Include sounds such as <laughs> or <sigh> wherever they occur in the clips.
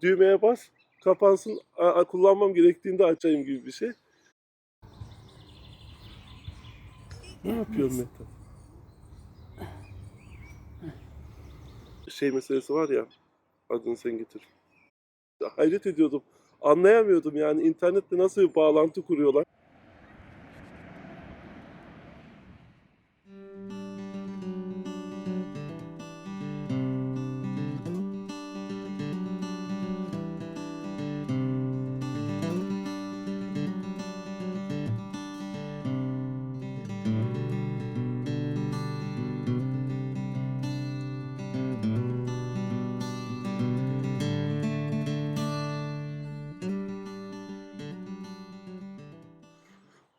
düğmeye bas, kapansın, kullanmam gerektiğinde açayım gibi bir şey. Ne yapıyorsun Mehtap? Şey meselesi var ya, adını sen getir. Hayret ediyordum. Anlayamıyordum yani internette nasıl bir bağlantı kuruyorlar.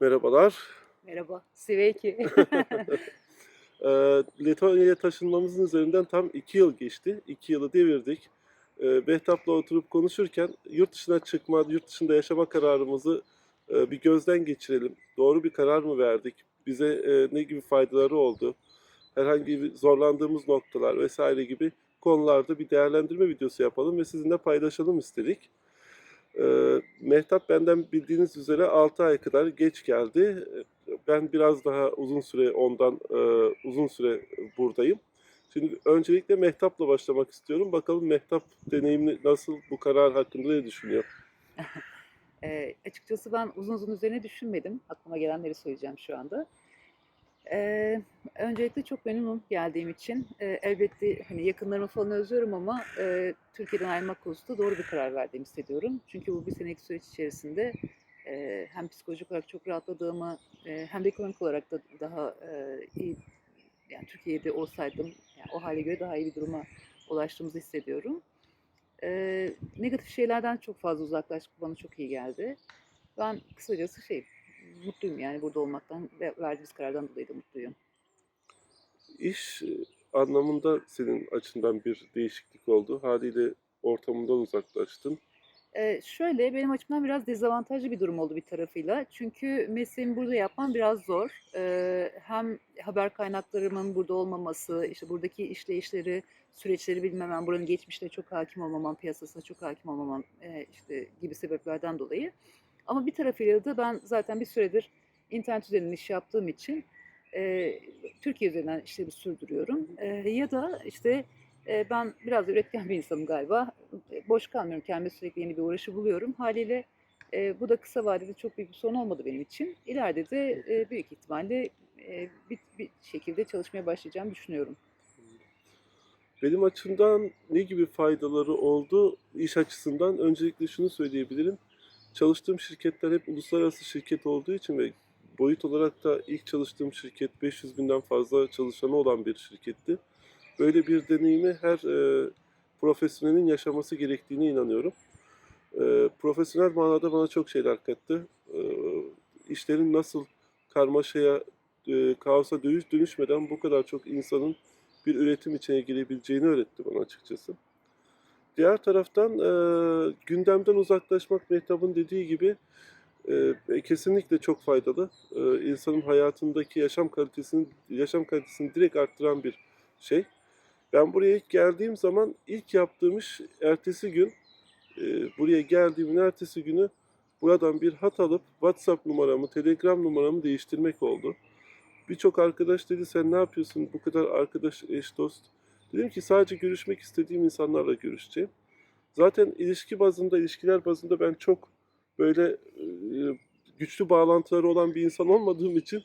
Merhabalar. Merhaba. Sveki. <laughs> Ee, Letonya'ya taşınmamızın üzerinden tam iki yıl geçti. İki yılı devirdik. Ee, Behtap'la oturup konuşurken yurt dışına çıkma, yurt dışında yaşama kararımızı e, bir gözden geçirelim. Doğru bir karar mı verdik? Bize e, ne gibi faydaları oldu? Herhangi bir zorlandığımız noktalar vesaire gibi konularda bir değerlendirme videosu yapalım ve sizinle paylaşalım istedik. Ee, Mehtap benden bildiğiniz üzere 6 ay kadar geç geldi. Ben biraz daha uzun süre ondan e, uzun süre buradayım. Şimdi öncelikle Mehtap'la başlamak istiyorum. Bakalım Mehtap deneyimli nasıl bu karar hakkında ne düşünüyor? Eee, <laughs> açıkçası ben uzun uzun üzerine düşünmedim. Aklıma gelenleri söyleyeceğim şu anda. Eee, öncelikle çok memnunum geldiğim için. Eee, elbette hani yakınlarımı falan özlüyorum ama eee, Türkiye'den ayrılmak konusunda doğru bir karar verdiğimi hissediyorum. Çünkü bu bir senelik süreç içerisinde eee, hem psikolojik olarak çok rahatladığımı eee, hem de ekonomik olarak da daha eee, iyi yani Türkiye'de olsaydım yani o hale göre daha iyi bir duruma ulaştığımızı hissediyorum. Eee, negatif şeylerden çok fazla uzaklaşmak bana çok iyi geldi. Ben kısacası şey, mutluyum yani burada olmaktan ve verdiğimiz karardan dolayı da mutluyum. İş e, anlamında senin açından bir değişiklik oldu. Haliyle ortamından uzaklaştın. Eee, şöyle benim açımdan biraz dezavantajlı bir durum oldu bir tarafıyla. Çünkü mesleğimi burada yapmam biraz zor. Eee, hem haber kaynaklarımın burada olmaması, işte buradaki işleyişleri, süreçleri bilmemem, buranın geçmişte çok hakim olmamam, piyasasına çok hakim olmamam eee, işte gibi sebeplerden dolayı. Ama bir tarafıyla da ben zaten bir süredir internet üzerinden iş yaptığım için eee, Türkiye üzerinden işleri sürdürüyorum. Eee, ya da işte eee, ben biraz da üretken bir insanım galiba. E, boş kalmıyorum. Kendime sürekli yeni bir uğraşı buluyorum. Haliyle e, bu da kısa vadede çok büyük bir sorun olmadı benim için. İleride de e, büyük ihtimalle e, bir, bir şekilde çalışmaya başlayacağımı düşünüyorum. Benim açımdan ne gibi faydaları oldu iş açısından? Öncelikle şunu söyleyebilirim. Çalıştığım şirketler hep uluslararası şirket olduğu için ve boyut olarak da ilk çalıştığım şirket 500 binden fazla çalışanı olan bir şirketti. Böyle bir deneyimi her e, profesyonelin yaşaması gerektiğine inanıyorum. E, profesyonel manada bana çok şeyler kattı. E, işlerin nasıl karmaşaya, e, kaosa dönüş, dönüşmeden bu kadar çok insanın bir üretim içine girebileceğini öğretti bana açıkçası. Diğer taraftan e, gündemden uzaklaşmak Mehtap'ın dediği gibi e, kesinlikle çok faydalı. E, insanın hayatındaki yaşam kalitesini yaşam kalitesini direkt arttıran bir şey. Ben buraya ilk geldiğim zaman ilk yaptığım iş ertesi gün e, buraya geldiğimin ertesi günü buradan bir hat alıp WhatsApp numaramı, Telegram numaramı değiştirmek oldu. Birçok arkadaş dedi sen ne yapıyorsun bu kadar arkadaş, eş, dost. Dedim ki sadece görüşmek istediğim insanlarla görüşeceğim. Zaten ilişki bazında, ilişkiler bazında ben çok böyle e, güçlü bağlantıları olan bir insan olmadığım için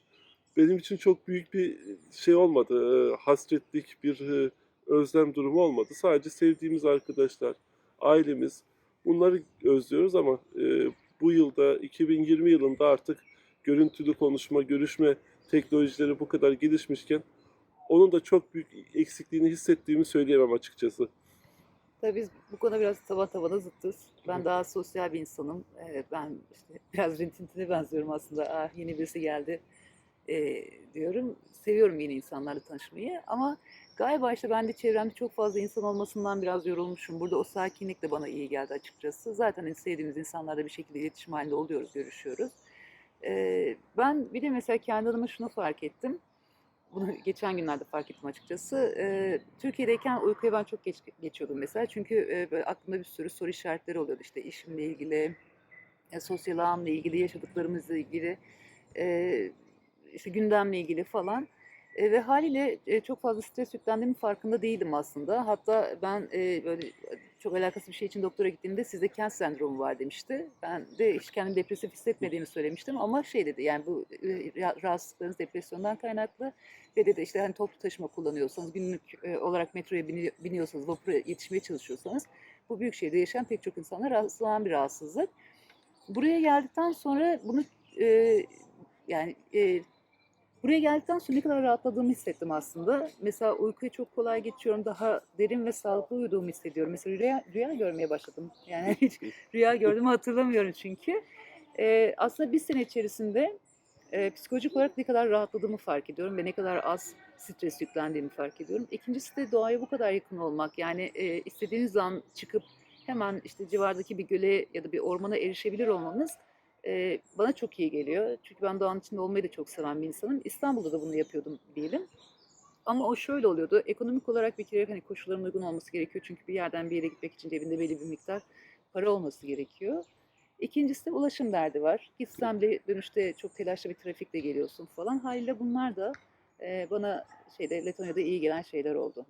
benim için çok büyük bir şey olmadı. E, hasretlik, bir e, özlem durumu olmadı. Sadece sevdiğimiz arkadaşlar, ailemiz bunları özlüyoruz ama bu yılda 2020 yılında artık görüntülü konuşma, görüşme teknolojileri bu kadar gelişmişken onun da çok büyük eksikliğini hissettiğimi söyleyemem açıkçası. Tabii biz bu konuda biraz taban tabana zıttız. Ben daha sosyal bir insanım. Ee, ben işte <laughs> biraz rintintine benziyorum aslında. Ah yeni birisi geldi ee, diyorum. Seviyorum yeni insanlarla tanışmayı ama galiba işte ben de çevremde çok fazla insan olmasından biraz yorulmuşum. Burada o sakinlik de bana iyi geldi açıkçası. Zaten hani sevdiğimiz insanlarla bir şekilde iletişim halinde oluyoruz, görüşüyoruz. Ee, ben bir de mesela kendi adıma şunu fark ettim. Bunu geçen günlerde fark ettim açıkçası. Ee, Türkiye'deyken uykuya ben çok geç geçiyordum mesela. Çünkü e, böyle aklımda bir sürü soru işaretleri oluyordu. İşte işimle ilgili, e, sosyal ağımla ilgili, yaşadıklarımızla ilgili, e, işte gündemle ilgili falan. E, ve haliyle e, çok fazla stres yüklendiğimin farkında değildim aslında. Hatta ben e, böyle çok alakasız bir şey için doktora gittiğimde sizde Kent sendromu var demişti. Ben de hiç kendimi depresif hissetmediğimi söylemiştim ama şey dedi yani bu e, ra- rahatsızlıklarınız depresyondan kaynaklı ve dedi işte hani toplu taşıma kullanıyorsanız günlük e, olarak metroya bini- biniyorsanız vapura yetişmeye çalışıyorsanız bu büyük şehirde yaşayan pek çok insana rastlanan bir rahatsızlık. Buraya geldikten sonra bunu e, yani e, Buraya geldikten sonra ne kadar rahatladığımı hissettim aslında. Mesela uykuya çok kolay geçiyorum. Daha derin ve sağlıklı uyuduğumu hissediyorum. Mesela rüya, rüya görmeye başladım. Yani <laughs> hiç rüya gördüğümü hatırlamıyorum çünkü. Ee, aslında bir sene içerisinde e, psikolojik olarak ne kadar rahatladığımı fark ediyorum ve ne kadar az stres yüklendiğimi fark ediyorum. İkincisi de doğaya bu kadar yakın olmak. Yani e, istediğiniz an çıkıp hemen işte civardaki bir göle ya da bir ormana erişebilir olmanız e, bana çok iyi geliyor. Çünkü ben doğanın içinde olmayı da çok seven bir insanım. İstanbul'da da bunu yapıyordum diyelim. Ama o şöyle oluyordu. Ekonomik olarak bir kere hani koşulların uygun olması gerekiyor. Çünkü bir yerden bir yere gitmek için cebinde belli bir miktar para olması gerekiyor. İkincisi de ulaşım derdi var. Gitsem de dönüşte çok telaşlı bir trafikle geliyorsun falan. Haliyle bunlar da e, bana şeyde Letonya'da iyi gelen şeyler oldu.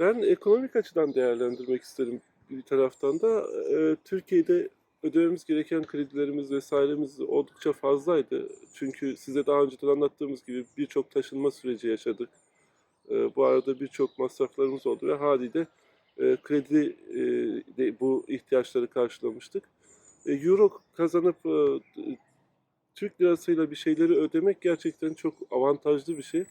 Ben ekonomik açıdan değerlendirmek isterim bir taraftan da. Ee, Türkiye'de ödememiz gereken kredilerimiz vesairemiz oldukça fazlaydı. Çünkü size daha önceden anlattığımız gibi birçok taşınma süreci yaşadık. Ee, bu arada birçok masraflarımız oldu ve haliyle e, kredi e, de bu ihtiyaçları karşılamıştık. E, Euro kazanıp Türk lirasıyla bir şeyleri ödemek gerçekten çok avantajlı bir şey.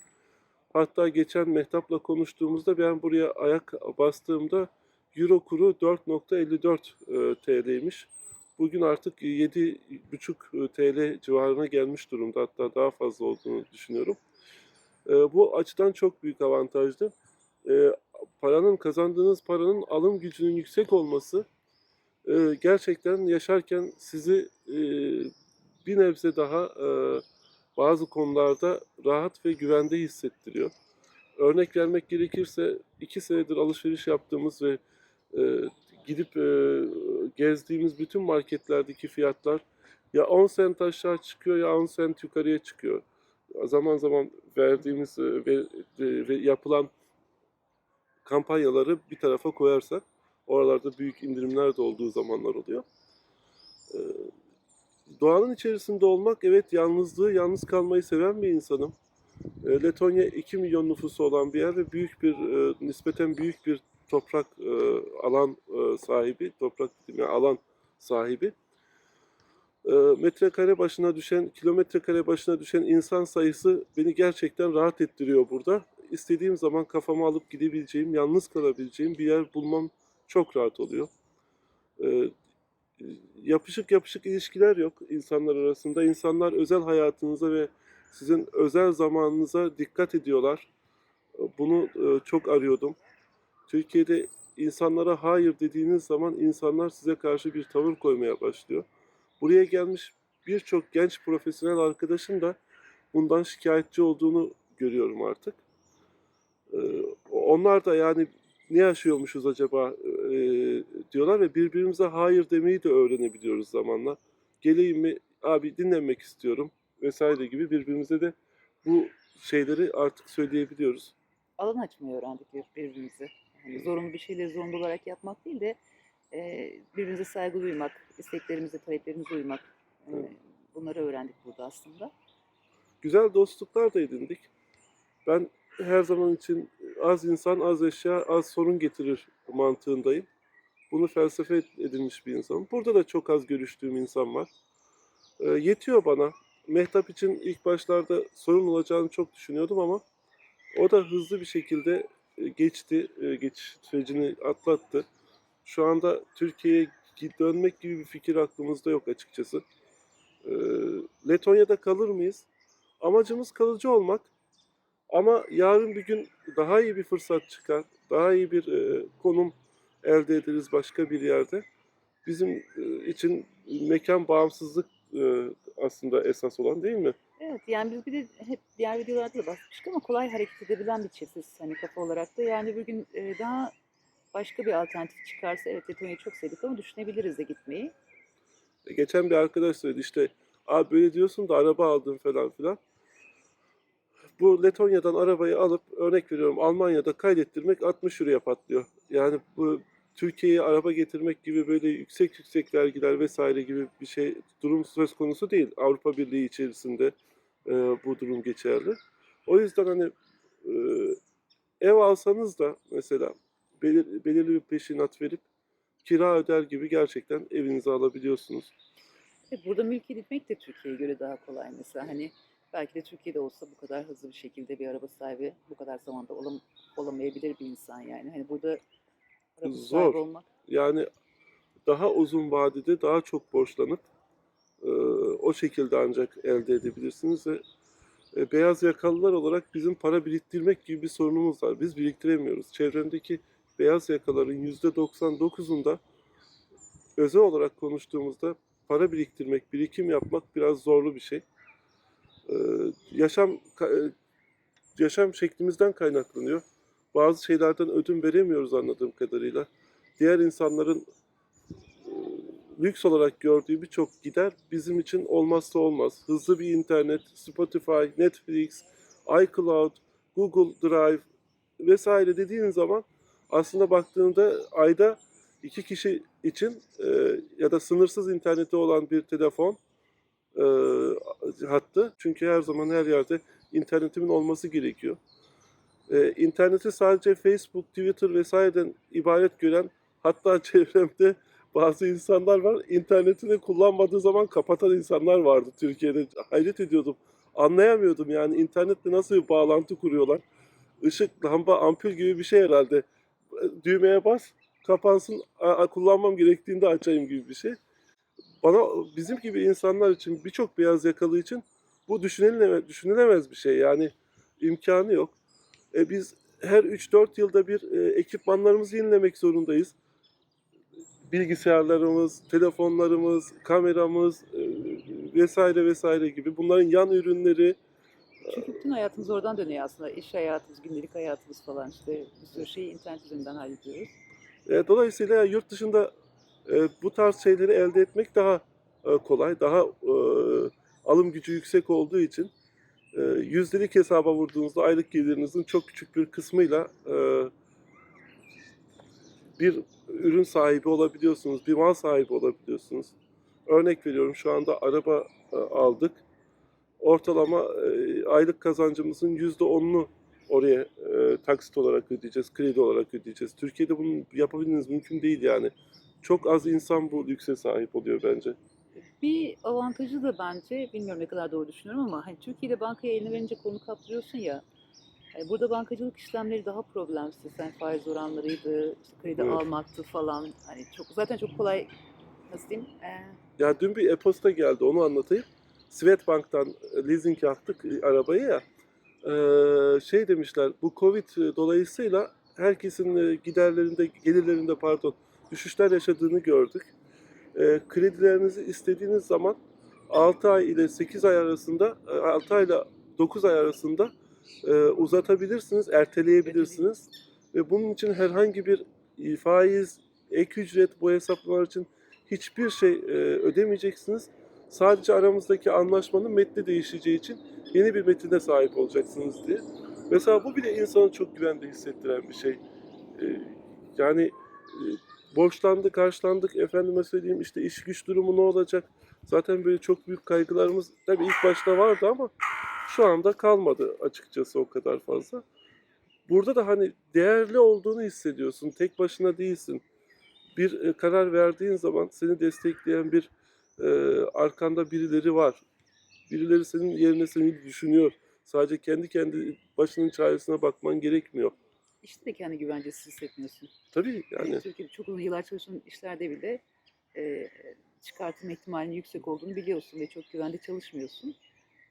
Hatta geçen Mehtap'la konuştuğumuzda ben buraya ayak bastığımda Euro kuru 4.54 e, TL'ymiş. Bugün artık 7.5 TL civarına gelmiş durumda. Hatta daha fazla olduğunu düşünüyorum. E, Bu açıdan çok büyük avantajlı. E, Paranın kazandığınız paranın alım gücünün yüksek olması e, gerçekten yaşarken sizi e, bir nebze daha e, bazı konularda rahat ve güvende hissettiriyor. Örnek vermek gerekirse iki senedir alışveriş yaptığımız ve e, gidip e, gezdiğimiz bütün marketlerdeki fiyatlar ya 10 sent aşağı çıkıyor ya 10 sent yukarıya çıkıyor. Zaman zaman verdiğimiz e, ve, e, ve yapılan kampanyaları bir tarafa koyarsak oralarda büyük indirimler de olduğu zamanlar oluyor. E, doğanın içerisinde olmak evet yalnızlığı, yalnız kalmayı seven bir insanım. E, Letonya 2 milyon nüfusu olan bir yer ve büyük bir nispeten büyük bir toprak e, alan e, sahibi, toprak yani alan sahibi. E, metrekare başına düşen, kilometre kare başına düşen insan sayısı beni gerçekten rahat ettiriyor burada. İstediğim zaman kafamı alıp gidebileceğim, yalnız kalabileceğim bir yer bulmam çok rahat oluyor. E, yapışık yapışık ilişkiler yok insanlar arasında. İnsanlar özel hayatınıza ve sizin özel zamanınıza dikkat ediyorlar. Bunu e, çok arıyordum. Türkiye'de insanlara hayır dediğiniz zaman insanlar size karşı bir tavır koymaya başlıyor. Buraya gelmiş birçok genç profesyonel arkadaşın da bundan şikayetçi olduğunu görüyorum artık. E, Onlar da yani ne yaşıyormuşuz acaba e, diyorlar ve birbirimize hayır demeyi de öğrenebiliyoruz zamanla. Geleyim mi abi dinlenmek istiyorum vesaire gibi birbirimize de bu şeyleri artık söyleyebiliyoruz. Alan açmayı öğrendik bir- birbirimize. Yani zorunlu bir şeyleri zorunlu olarak yapmak değil de e, birbirimize saygı duymak, isteklerimize, taleplerimize uymak. E, Evet. bunları öğrendik burada aslında. Güzel dostluklar da edindik. Ben her zaman için az insan, az eşya, az sorun getirir mantığındayım. Bunu felsefe edinmiş bir insanım. Burada da çok az görüştüğüm insan var. E, yetiyor bana. Mehtap için ilk başlarda sorun olacağını çok düşünüyordum ama o da hızlı bir şekilde geçti, e, geçiş sürecini atlattı. Şu anda Türkiye'ye dönmek gibi bir fikir aklımızda yok açıkçası. E, Letonya'da kalır mıyız? Amacımız kalıcı olmak. Ama yarın bir gün daha iyi bir fırsat çıkar, daha iyi bir e, konum elde ederiz başka bir yerde. Bizim için mekan bağımsızlık aslında esas olan değil mi? Evet yani biz bir de hep diğer videolarda da bahsetmiştik ama kolay hareket edebilen bir çiftiz hani kafa olarak da. Yani bir gün e, daha başka bir alternatif çıkarsa evet Letonya'yı çok sevdik ama düşünebiliriz de gitmeyi. E, Geçen bir arkadaş söyledi işte abi böyle diyorsun da araba aldım falan filan. Bu Letonya'dan arabayı alıp örnek veriyorum Almanya'da kaydettirmek 60 euroya patlıyor. Yani bu Türkiye'ye araba getirmek gibi böyle yüksek yüksek vergiler vesaire gibi bir şey durum söz konusu değil. Avrupa Birliği içerisinde e, bu durum geçerli. O yüzden hani e, ev alsanız da mesela belir- belirli bir peşinat verip kira öder gibi gerçekten evinizi alabiliyorsunuz. Evet, burada mülk edinmek de Türkiye'ye göre daha kolay mesela. Hani belki de Türkiye'de olsa bu kadar hızlı bir şekilde bir araba sahibi bu kadar zamanda olam, olamayabilir bir insan yani. Hani burada araba Zor. sahibi olmak Yani daha uzun vadede daha çok borçlanıp e, o şekilde ancak elde edebilirsiniz ve e, beyaz yakalılar olarak bizim para biriktirmek gibi bir sorunumuz var. Biz biriktiremiyoruz. Çevremdeki beyaz yakaların %99'unda özel olarak konuştuğumuzda para biriktirmek, birikim yapmak biraz zorlu bir şey. E, yaşam e, yaşam şeklimizden kaynaklanıyor. Bazı şeylerden ödün veremiyoruz anladığım kadarıyla diğer insanların lüks olarak gördüğü birçok gider bizim için olmazsa olmaz. Hızlı bir internet, Spotify, Netflix, iCloud, Google Drive vesaire dediğin zaman aslında baktığında ayda iki kişi için e, ya da sınırsız interneti olan bir telefon e, hattı. Çünkü her zaman her yerde internetimin olması gerekiyor. E, interneti sadece Facebook, Twitter vesaireden ibaret gören Hatta <laughs> çevremde bazı insanlar var. internetini kullanmadığı zaman kapatan insanlar vardı Türkiye'de. Hayret ediyordum. Anlayamıyordum yani internetle nasıl bir bağlantı kuruyorlar. Işık, lamba, ampul gibi bir şey herhalde. Düğmeye bas, kapansın, kullanmam gerektiğinde açayım gibi bir şey. Bana bizim gibi insanlar için, birçok beyaz yakalı için bu düşünülemez, düşünülemez bir şey. Yani imkanı yok. E biz her 3-4 yılda bir e, ekipmanlarımızı yenilemek zorundayız bilgisayarlarımız, telefonlarımız, kameramız e, vesaire vesaire gibi bunların yan ürünleri Çünkü bütün hayatımız oradan dönüyor aslında. İş hayatımız, gündelik hayatımız falan işte bir sürü şeyi internet üzerinden hallediyoruz. e, dolayısıyla yurt dışında e, bu tarz şeyleri elde etmek daha e, kolay, daha e, alım gücü yüksek olduğu için e, yüzdelik hesaba vurduğunuzda aylık gelirinizin çok küçük bir kısmıyla e, bir ürün sahibi olabiliyorsunuz, bir mal sahibi olabiliyorsunuz. Örnek veriyorum şu anda araba e, aldık. Ortalama e, aylık kazancımızın yüzde onunu oraya e, taksit olarak ödeyeceğiz, kredi olarak ödeyeceğiz. Türkiye'de bunu yapabilmeniz mümkün değil yani. Çok az insan bu lükse sahip oluyor bence. Bir avantajı da bence, bilmiyorum ne kadar doğru düşünüyorum ama hani Türkiye'de bankaya elini verince konu kaptırıyorsun ya. Hani burada bankacılık işlemleri daha problemsiz. Yani faiz oranlarıydı, işte kredi Evet. almaktı falan. Hani çok zaten çok kolay nasıl diyeyim? Ee, Ya dün bir e-posta geldi onu anlatayım. Swedbank'tan e, leasing yaptık e, arabayı ya. Ee, şey demişler bu Covid dolayısıyla herkesin e, giderlerinde, gelirlerinde pardon düşüşler yaşadığını gördük. Ee, kredilerinizi istediğiniz zaman 6 ay ile 8 ay arasında, e, 6 ay ile 9 ay arasında e, uzatabilirsiniz, erteleyebilirsiniz. Ve bunun için herhangi bir faiz, ek ücret bu hesaplamalar için hiçbir şey e, ödemeyeceksiniz. Sadece aramızdaki anlaşmanın metni değişeceği için yeni bir metine sahip olacaksınız diye. Mesela bu bile insanı çok güvende hissettiren bir şey. E, yani e, borçlandık, karşılandık, efendime söyleyeyim işte iş güç durumu ne olacak? Zaten böyle çok büyük kaygılarımız tabii ilk başta vardı ama şu anda kalmadı açıkçası o kadar fazla. Burada da hani değerli olduğunu hissediyorsun. Tek başına değilsin bir e, karar verdiğin zaman seni destekleyen bir e, arkanda birileri var. Birileri senin yerine seni düşünüyor. Sadece kendi kendi başının çaresine bakman gerekmiyor. işte de kendi güvencesiz hissetmiyorsun. Tabii Yani yani Türkiye'de çok uzun yıllar çalışan işlerde bile e, çıkartma ihtimalinin yüksek olduğunu biliyorsun ve çok güvende çalışmıyorsun.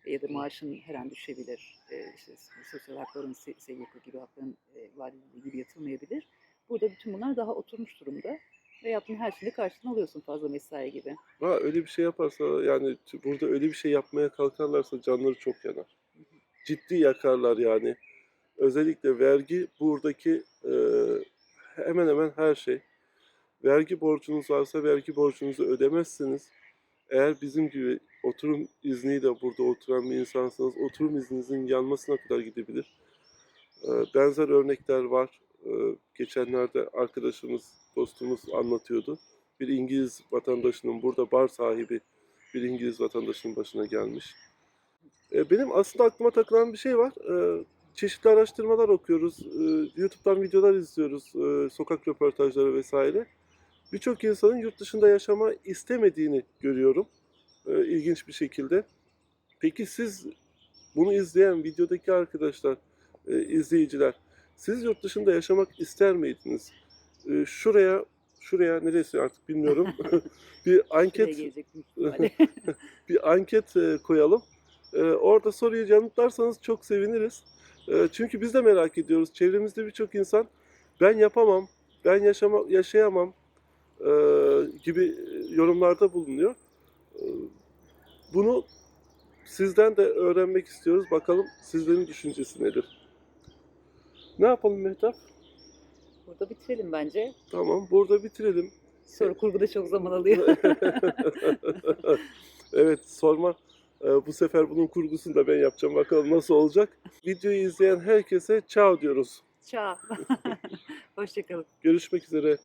Ya da maaşın her an düşebilir. E, işte sosyal hakların, SGK gibi hakların e, vadeli gibi yatılmayabilir. Burada bütün bunlar daha oturmuş durumda. ve yaptığın her şeyde karşılığını alıyorsun fazla mesai gibi. Ha, öyle bir şey yaparsa yani burada öyle bir şey yapmaya kalkarlarsa canları çok yanar. Ciddi yakarlar yani. Özellikle vergi buradaki e, hemen hemen her şey. Vergi borcunuz varsa vergi borcunuzu ödemezsiniz. Eğer bizim gibi oturum izniyle burada oturan bir insansanız oturum izninizin yanmasına kadar gidebilir. E, benzer örnekler var. E, geçenlerde arkadaşımız, dostumuz anlatıyordu bir İngiliz vatandaşının burada bar sahibi bir İngiliz vatandaşının başına gelmiş. E, Benim aslında aklıma takılan bir şey var. Çeşitli araştırmalar okuyoruz, YouTube'dan videolar izliyoruz, sokak röportajları vesaire. Birçok insanın yurt dışında yaşama istemediğini görüyorum. E, ilginç bir şekilde. Peki siz bunu izleyen videodaki arkadaşlar, e, izleyiciler, siz yurt dışında yaşamak ister miydiniz? E, Şuraya şuraya neresi artık bilmiyorum. <laughs> bir anket <laughs> <laughs> bir anket e, koyalım. E, orada soruyu yanıtlarsanız çok seviniriz. E, çünkü biz de merak ediyoruz. Çevremizde birçok insan ben yapamam, ben yaşama, yaşayamam e, gibi yorumlarda bulunuyor. E, bunu sizden de öğrenmek istiyoruz. Bakalım sizlerin düşüncesi nedir? Ne yapalım Mehtap? Burada bitirelim bence. Tamam, burada bitirelim. Soru kurgu da çok zaman alıyor. <laughs> evet sorma. Ee, bu sefer bunun kurgusunu da ben yapacağım. Bakalım nasıl olacak. Videoyu izleyen herkese ciao diyoruz. Ciao. <laughs> Hoşçakalın. Görüşmek üzere.